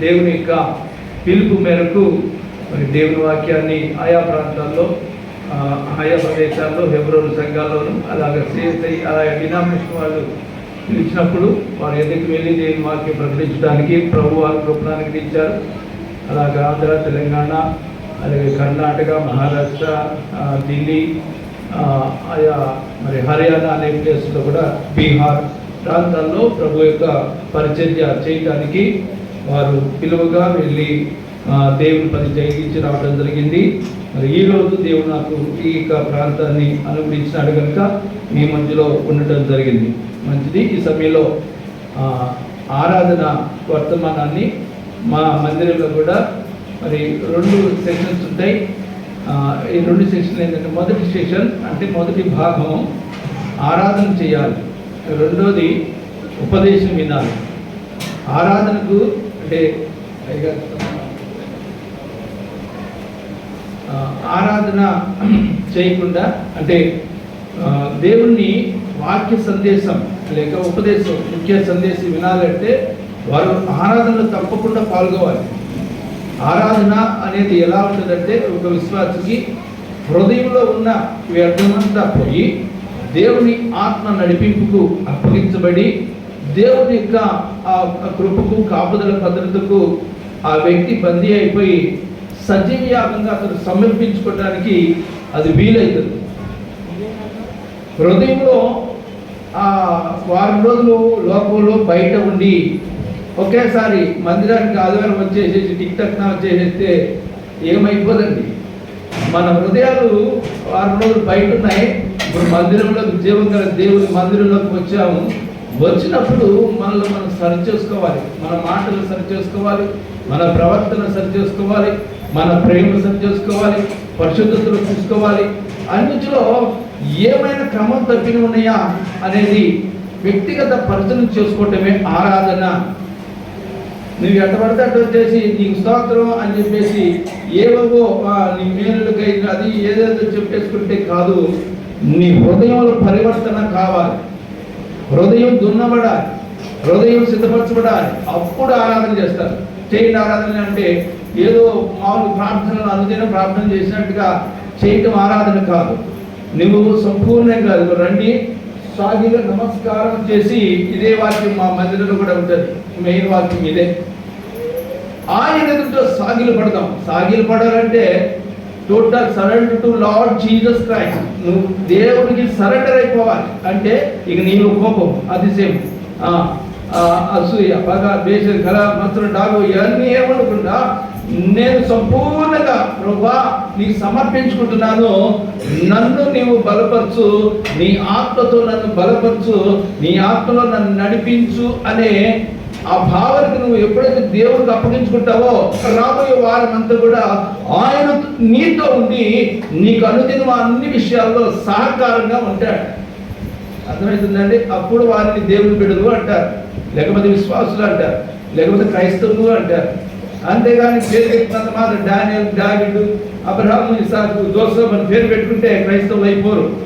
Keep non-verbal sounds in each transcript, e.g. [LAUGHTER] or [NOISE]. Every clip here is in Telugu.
దేవుని యొక్క పిలుపు మేరకు మరి దేవుని వాక్యాన్ని ఆయా ప్రాంతాల్లో ఆయా ప్రదేశాల్లో హెబ్రోలు సంఘాల్లోనూ అలాగే సిఎస్ఐ అలాగే డినామినేషన్ వాళ్ళు పిలిచినప్పుడు వారి ఎందుకు వెళ్ళి దేవుని వాక్యం ప్రకటించడానికి ప్రభు వారు కృపణానికి ఇచ్చారు అలాగే ఆంధ్ర తెలంగాణ అలాగే కర్ణాటక మహారాష్ట్ర ఢిల్లీ ఆయా మరి హర్యానా అనే ప్లేస్లో కూడా బీహార్ ప్రాంతాల్లో ప్రభు యొక్క పరిచర్య చేయడానికి వారు పిలువగా వెళ్ళి దేవుని పని జయించి రావడం జరిగింది. మరి ఈ రోజు దేవుడు నాకు ఈ యొక్క ప్రాంతాన్ని అనుగ్రహించినాడు కనుక మీ మధ్యలో ఉండటం జరిగింది. మంచిది. ఈ సమయంలో ఆరాధన వర్తమానాన్ని మా మందిరంలో కూడా మరి రెండు సెషన్స్ ఉంటాయి. ఈ రెండు సెషన్లు ఏంటంటే మొదటి సెషన్ అంటే మొదటి భాగం ఆరాధన చేయాలి. రెండోది ఉపదేశం వినాలి. ఆరాధనకు అంటే పైగా ఆరాధన చేయకుండా అంటే దేవుణ్ణి వాక్య సందేశం లేక ఉపదేశం ముఖ్య సందేశం వినాలంటే వారు ఆరాధనలో తప్పకుండా పాల్గొవాలి. ఆరాధన అనేది ఎలా ఉంటుందంటే ఒక విశ్వాసకి హృదయంలో ఉన్న వ్యర్థమంతా పోయి దేవుని ఆత్మ నడిపింపుకు అప్పగించబడి దేవుని యొక్క ఆ కృపకు కాపుదల భద్రతకు ఆ వ్యక్తి బందీ అయిపోయి సజీవయాగంగా అతను సమర్పించుకోవడానికి అది వీలవుతుంది హృదయంలో ఆ వారం రోజులు లోకంలో బయట ఉండి ఒకేసారి మందిరానికి ఆదివారం వచ్చేసేసి టిక్ టక్ చేసేస్తే వచ్చేసేస్తే ఏమైపోదండి? మన హృదయాలు వారం రోజులు బయట ఉన్నాయి. ఇప్పుడు మందిరంలోకి జీవం గల దేవుని మందిరంలోకి వచ్చాము. వచ్చినప్పుడు మనల్ని మనం సరి చేసుకోవాలి మన మాటలు సరి చేసుకోవాలి మన ప్రవర్తన సరి చేసుకోవాలి మన ప్రేమ సరి చేసుకోవాలి పరిశుద్ధతలు చూసుకోవాలి. అన్నిటిలో ఏమైనా క్రమం తప్పిన ఉన్నాయా అనేది వ్యక్తిగత పరిచయం చేసుకోవటమే ఆరాధన. నువ్వు ఎట్ట పడితే అట్ట వచ్చేసి నీకు స్తోత్రం అని చెప్పేసి ఏవేవో ఆ, నీ మేలుకై అది ఏదేదో చెప్పేసుకుంటే కాదు. నీ హృదయంలో పరివర్తన కావాలి. హృదయం దున్నబడాలి. హృదయం సిద్ధపరచబడాలి. అప్పుడు ఆరాధన చేస్తారు. చేయండి ఆరాధన అంటే ఏదో మామూలు ప్రార్థనలు అనుదిన ప్రార్థన చేసినట్టుగా చేయటం ఆరాధన కాదు. నువ్వు సంపూర్ణంగా ఇదిగో రండి. సాగిలో నమస్కారం చేసి ఇదే వాక్యం మా మందిరంలో కూడా ఉంటుంది. మెయిన్ వాక్యం ఇదే. ఆయన ఎదుట సాగిలు పడదాం సాగిలు పడాలంటే total surrender to Lord Jesus Christ నువ్వు దేవుడికి సరెండర్ అయిపోవాలి. అంటే ఇక నీవు కోపం. అతిశయం సేమ్. ఆ, అసూయ పగ దేశం కళ మంత్రులు డాగు ఇవన్నీ ఏమనుకుంటా నేను సంపూర్ణంగా ప్రభా నీకు సమర్పించుకుంటున్నాను. నన్ను నీవు బలపరచు. నీ ఆత్మతో నన్ను బలపరచు. నీ ఆత్మలో నన్ను నడిపించు అనే ఆ భావనకు నువ్వు ఎప్పుడైతే దేవుడికి అప్పగించుకుంటావో రాబోయే వారం అంతా కూడా ఆయన నీతో ఉండి నీకు అనుదినం అన్ని విషయాల్లో సహకారంగా ఉంటాడు. అర్థమవుతుందండి? అప్పుడు వారిని దేవుని బిడ్డలు అంటారు లేకపోతే విశ్వాసులు అంటారు లేకపోతే క్రైస్తవులు అంటారు. అంతేగాని పేరు పెట్టినంత మాత్రం డానియల్ డావిడ్ అబ్రహాము ఇసాకు జోసఫ్ అని పేరు పెట్టుకుంటే క్రైస్తవులు అయిపోరు.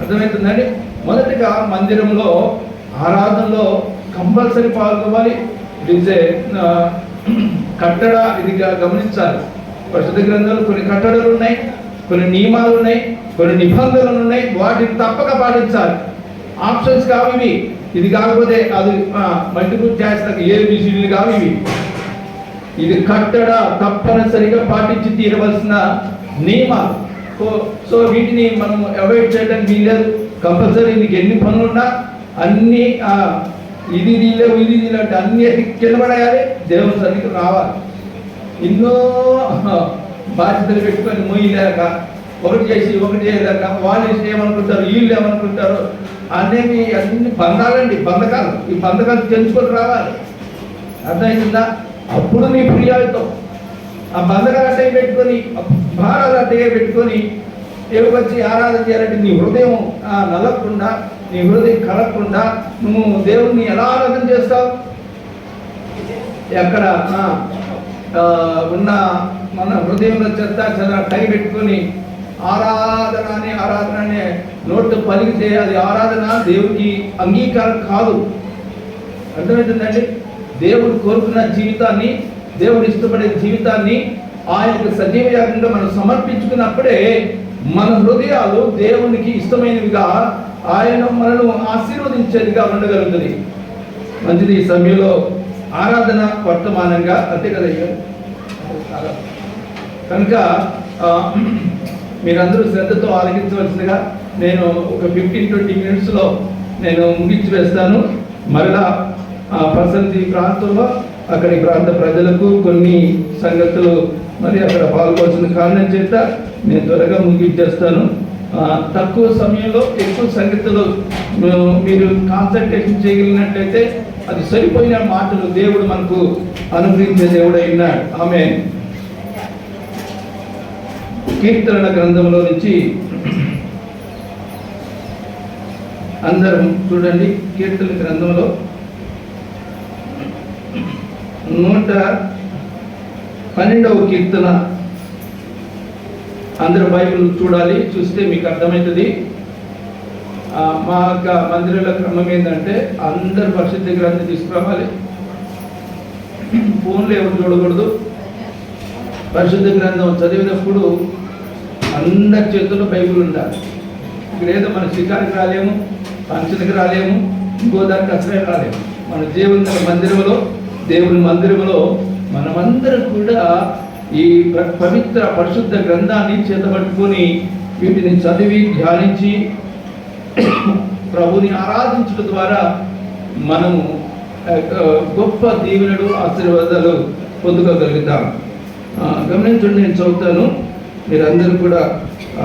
అర్థమవుతుందండి? మొదటిగా మందిరంలో ఆరాధనలో కంపల్సరీ పాల్గొవాలి. ఇట్ ఈస్ ఏ కట్టడ ఇది గమనించాలి. పరిశుద్ధ గ్రంథాలు కొన్ని కట్టడలు ఉన్నాయి కొన్ని నియమాలు ఉన్నాయి కొన్ని నిబంధనలు ఉన్నాయి. వాటిని తప్పక పాటించాలి. ఆప్షన్స్ కావు ఇవి. ఇది కాకపోతే అది మల్టిపుల్ ఛాయిస్ ఏబిసిడీలు కావు ఇవి. ఇది కట్టడ తప్పనిసరిగా పాటించి తీరవలసిన నియమాలు. సో- సో వీటిని మనం అవాయిడ్ చేయడానికి వీలేదు కంపల్సరీ నీకు ఎన్ని పనులున్నా అన్ని ఇది ఇది లేవు ఇది నీళ్ళు అంటే అన్ని కింద పడేయాలి దేవుని సన్నిధికి రావాలి. ఎన్నో బాధ్యతలు పెట్టుకొని మొయ్యలేక ఒకటి చేసి ఒకటి చేయలేక వాళ్ళు చేసి ఏమనుకుంటారు వీళ్ళు ఏమనుకుంటారు అనేవి అన్ని బంధాలండి బంధకాలు. ఈ బంధకాలు తెలుసుకొని రావాలి. అర్థమైందా? అప్పుడు నీ ప్రియాలతో ఆ బంధకాలు అట్టే పెట్టుకొని భారాలు అట్టే పెట్టుకొని వచ్చి ఆరాధన చేయాలంటే నీ హృదయం ఆ, నలగకుండా నీ హృదయం కలగకుండా నువ్వు దేవుణ్ణి ఎలా ఆరాధన చేస్తావు? ఎక్కడ? ఉన్న మన హృదయంలో చెత్త చెద టై పెట్టుకొని ఆరాధన అనే ఆరాధన అనే నోటు పలికితే అది ఆరాధన దేవుడికి అంగీకారం కాదు. అర్థమవుతుందండి? దేవుడు కోరుకున్న జీవితాన్ని దేవుడు ఇష్టపడే జీవితాన్ని ఆ యొక్క సజీవ యాగంగా మనం సమర్పించుకున్నప్పుడే మన హృదయాలు దేవునికి ఇష్టమైనవిగా ఆయన మనను ఆశీర్వదించేదిగా ఉండగలుగుతుంది. మంచిది ఈ సమయంలో ఆరాధన వర్తమానంగా అంతే కదా కనుక మీరందరూ శ్రద్ధతో ఆలకించవలసిందిగా నేను ఒక ఫిఫ్టీన్ ట్వంటీ మినిట్స్లో నేను ముగించి వేస్తాను. మరలా ప్రసంతి ప్రాంతంలో అక్కడి ప్రాంత ప్రజలకు కొన్ని సంగతులు మరి అక్కడ పాల్గొల్సిన కారణం చేత నేను త్వరగా ముగించేస్తాను. తక్కువ సమయంలో ఎక్కువ సంగతిలో మీరు కాన్సన్ట్రేషన్ చేయగలిగినట్లయితే అది సరిపోయిన మాటలు దేవుడు మనకు అనుగ్రహించే దేవుడు అయినాడు. ఆమె కీర్తన గ్రంథంలో నుంచి అందరం చూడండి కీర్తన గ్రంథంలో నూట పన్నెండవ కీర్తన. అందరు బైబిల్ చూడాలి చూస్తే మీకు అర్థమవుతుంది. మా యొక్క మందిరాల క్రమం ఏంటంటే అందరు పరిశుద్ధ గ్రంథం తీసుకురావాలి. ఫోన్లో ఎవరు చూడకూడదు. పరిశుద్ధ గ్రంథం చదివినప్పుడు అందరి చేతుల్లో బైబుల్ ఉండాలి. ఇక్కడ ఏదో మన శిఖానికి రాలేము పంచులకు రాలేము ఇంకో దానికి అసలే రాలేము. మన దేవుని మందిరంలో దేవుని మందిరంలో మనమందరం కూడా ఈ పవిత్ర పరిశుద్ధ గ్రంథాన్ని చేతబట్టుకొని వీటిని చదివి ధ్యానించి [CLEARS THROAT] ప్రభుని ఆరాధించడం ద్వారా మనము గొప్ప దీవెనలు ఆశీర్వాదాలు పొందుకోగలుగుతాం. గమనించండి నేను చదువుతాను. మీరందరూ కూడా